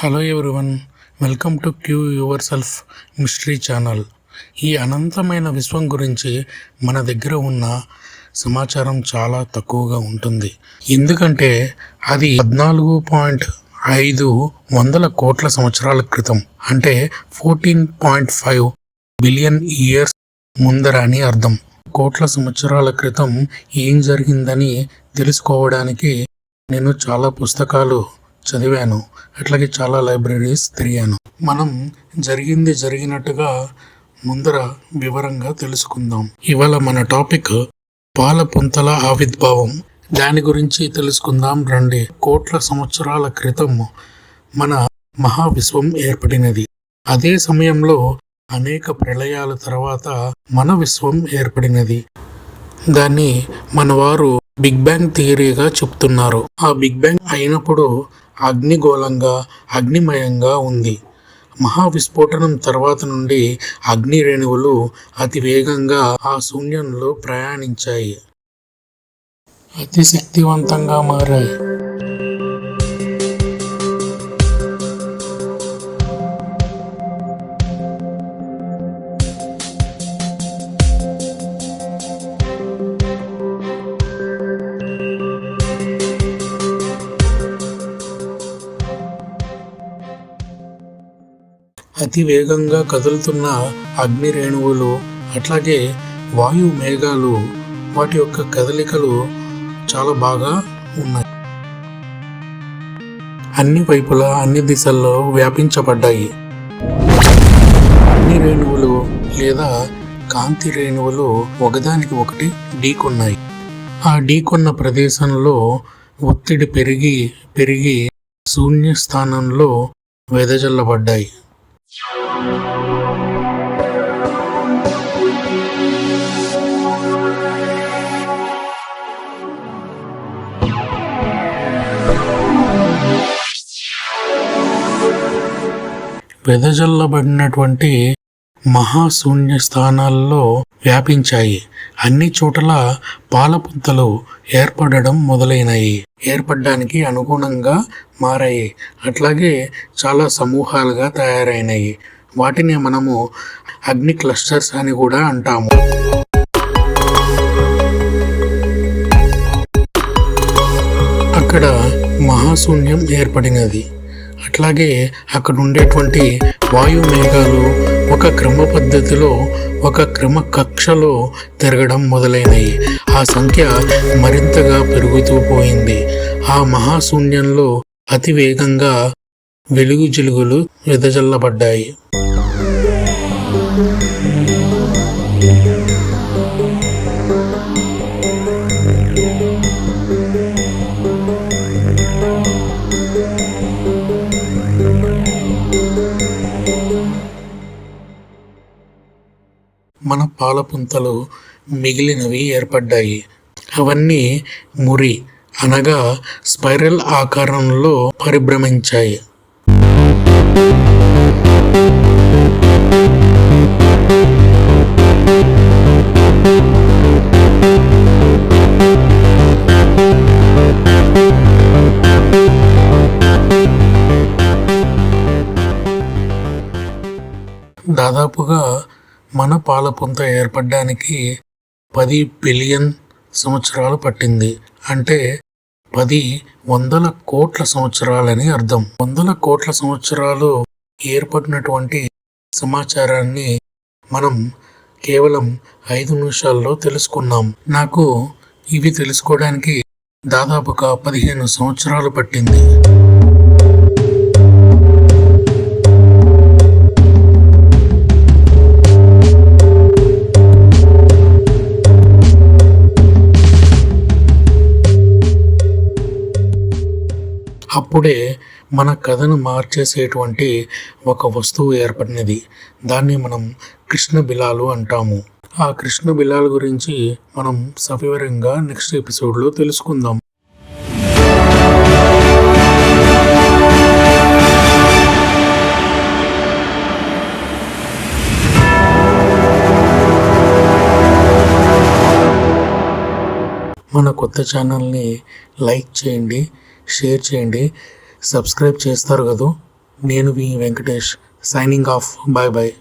Hello everyone welcome to Q yourself mystery channel. ఈ అనంతమైన విశ్వం గురించి మన దగ్గర ఉన్న సమాచారం చాలా తక్కువగా ఉంటుంది. ఎందుకంటే అది పద్నాలుగు పాయింట్ ఐదు వందల కోట్ల సంవత్సరాల క్రితం అంటే fourteen point five billion years ముందర అని అర్థం. కోట్ల సంవత్సరాల క్రితం ఏం జరిగిందని తెలుసుకోవడానికి నేను చాలా పుస్తకాలు చదివాను. అట్లాగే చాలా లైబ్రరీస్ తిరిగాను. మనం జరిగింది జరిగినట్టుగా ముందర వివరంగా తెలుసుకుందాం. ఇవాళ మన టాపిక్ పాల పుంతల ఆవిర్భావం. దాని గురించి తెలుసుకుందాం రండి. కోట్ల సంవత్సరాల క్రితం మన మహావిశ్వం ఏర్పడినది. అదే సమయంలో అనేక ప్రళయాల తర్వాత మన విశ్వం ఏర్పడినది. దాన్ని మన వారు బిగ్ బ్యాంగ్ థియరీగా చెప్తున్నారు. ఆ బిగ్ బ్యాంగ్ అయినప్పుడు అగ్నిగోళంగా అగ్నిమయంగా ఉంది. మహావిస్ఫోటనం తర్వాత నుండి అగ్ని రేణువులు అతి వేగంగా ఆ శూన్యంలో ప్రయాణించాయి. అతి శక్తివంతంగా మారాయి. అతి వేగంగా కదులుతున్న అగ్ని రేణువులు అట్లాగే వాయు మేఘాలు వాటి యొక్క కదలికలు చాలా బాగా ఉన్నాయి. అన్ని వైపులా అన్ని దిశల్లో వ్యాపించబడ్డాయి. అగ్ని రేణువులు లేదా కాంతి రేణువులు ఒకదానికి ఒకటి ఢీకొన్నాయి. ఆ ఢీకొన్న ప్రదేశంలో ఒత్తిడి పెరిగి పెరిగి శూన్య స్థానంలో వెదజల్లబడ్డాయి. వెదజల్లబడినటువంటి మహాశూన్య స్థానాల్లో వ్యాపించాయి. అన్ని చోట్ల పాలపుంతలు ఏర్పడడం మొదలైనాయి. ఏర్పడడానికి అనుగుణంగా మారాయి. అట్లాగే చాలా సమూహాలుగా తయారైనాయి. వాటిని మనము అగ్ని క్లస్టర్స్ అని కూడా అంటాము. అక్కడ మహాశూన్యం ఏర్పడినది. అట్లాగే అక్కడ ఉండేటువంటి వాయు మేఘాలు ఒక క్రమ పద్ధతిలో ఒక క్రమ కక్షలో తిరగడం మొదలైనవి ఆ సంఖ్య మరింతగా పెరుగుతూ పోయింది. ఆ మహాశూన్యంలో అతి వేగంగా వెలుగు జిలుగులు వెదజల్లబడ్డాయి. పాలపుంతలు మిగిలినవి ఏర్పడ్డాయి. అవన్నీ మురి అనగా స్పైరల్ ఆకారంలో పరిభ్రమించాయి. దాదాపుగా మన పాలపుంత ఏర్పడడానికి పది బిలియన్ సంవత్సరాలు పట్టింది. అంటే పది వందల కోట్ల సంవత్సరాలని అర్థం. వందల కోట్ల సంవత్సరాలు ఏర్పడినటువంటి సమాచారాన్ని మనం కేవలం ఐదు నిమిషాల్లో తెలుసుకున్నాం. నాకు ఇవి తెలుసుకోవడానికి దాదాపుగా పదిహేను సంవత్సరాలు పట్టింది. అప్పుడే మన కథను మార్చేసేటువంటి ఒక వస్తువు ఏర్పడినది. దాన్ని మనం కృష్ణ బిలాలు అంటాము. ఆ కృష్ణ బిలాల గురించి మనం సవివరంగా నెక్స్ట్ ఎపిసోడ్లో తెలుసుకుందాం. మన కొత్త ఛానల్ని లైక్ చేయండి. షేర్ చేయండి. సబ్స్క్రైబ్ చేస్తారు కదా. నేను V Venkatesh signing off bye bye